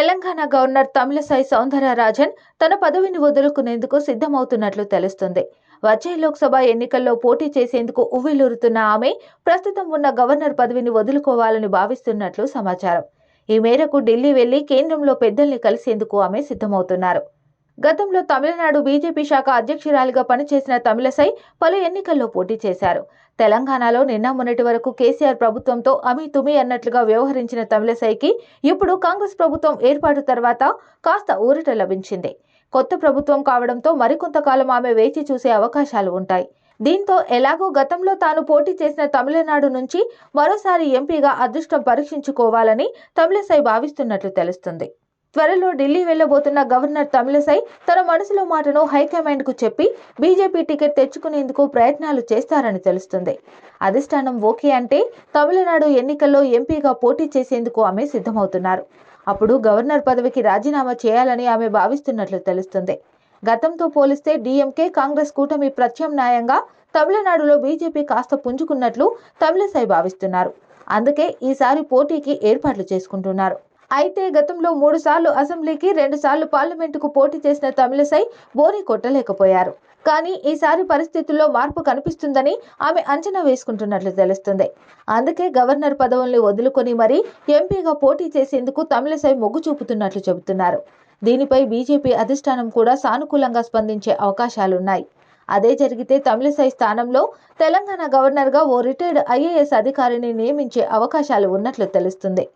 Telangana governor Tamilisai Soundararajan తన పదవిని వదులుకునేందుకు సిద్ధమవుతున్నట్లు తెలుస్తుంది. వచ్చే లోక్సభ ఎన్నికల్లో పోటీ చేసేందుకు ఉవ్విలూరుతున్న ఆమె ప్రస్తుతం ఉన్న గవర్నర్ పదవిని వదులుకోవాలని భావిస్తున్నట్లు సమాచారం. ఈ మేరకు ఢిల్లీ వెళ్ళి కేంద్రంలో పెద్దల్ని కలిసేందుకు ఆమె సిద్ధమవుతున్నారు. గతంలో తమిళనాడు బీజేపీ శాఖ అధ్యక్షురాలిగా పనిచేసిన తమిళసై పలు ఎన్నికల్లో పోటీ చేశారు. తెలంగాణలో నిన్న మొన్నటి వరకు కేసీఆర్ ప్రభుత్వంతో అమి తుమి అన్నట్లుగా వ్యవహరించిన తమిళసైకి ఇప్పుడు కాంగ్రెస్ ప్రభుత్వం ఏర్పాటు తర్వాత కాస్త ఊరట లభించింది. కొత్త ప్రభుత్వం కావడంతో మరికొంతకాలం ఆమె వేచి చూసే అవకాశాలు ఉంటాయి. దీంతో ఎలాగో గతంలో తాను పోటీ చేసిన తమిళనాడు నుంచి మరోసారి ఎంపీగా అదృష్టం పరీక్షించుకోవాలని తమిళసై భావిస్తున్నట్లు తెలుస్తుంది. త్వరలో ఢిల్లీ వెళ్ళబోతున్న గవర్నర్ తమిళసై తన మనసులో మాటను హైకమాండ్కు చెప్పి బీజేపీ టికెట్ తెచ్చుకునేందుకు ప్రయత్నాలు చేస్తారని తెలుస్తుంది. అధిష్టానం ఓకే అంటే తమిళనాడు ఎన్నికల్లో ఎంపీగా పోటీ చేసేందుకు ఆమె సిద్ధమవుతున్నారు. అప్పుడు గవర్నర్ పదవికి రాజీనామా చేయాలని ఆమె భావిస్తున్నట్లు తెలుస్తుంది. గతంతో పోలిస్తే డీఎంకే కాంగ్రెస్ కూటమి ప్రత్యామ్నాయంగా తమిళనాడులో బీజేపీ కాస్త పుంజుకున్నట్లు తమిళసై భావిస్తున్నారు. అందుకే ఈసారి పోటీకి ఏర్పాట్లు చేసుకుంటున్నారు. అయితే గతంలో మూడు సార్లు అసెంబ్లీకి రెండు సార్లు పార్లమెంటుకు పోటీ చేసిన తమిళసై బోని కొట్టలేకపోయారు. కానీ ఈసారి పరిస్థితుల్లో మార్పు కనిపిస్తుందని ఆమె అంచనా వేసుకుంటున్నట్లు తెలుస్తుంది. అందుకే గవర్నర్ పదవుల్ని వదులుకొని మరీ ఎంపీగా పోటీ చేసేందుకు తమిళసై మొగ్గు చూపుతున్నట్లు చెబుతున్నారు. దీనిపై బీజేపీ అధిష్టానం కూడా సానుకూలంగా స్పందించే అవకాశాలున్నాయి. అదే జరిగితే తమిళసై స్థానంలో తెలంగాణ గవర్నర్గా ఓ రిటైర్డ్ ఐఏఎస్ అధికారిని నియమించే అవకాశాలు ఉన్నట్లు తెలుస్తుంది.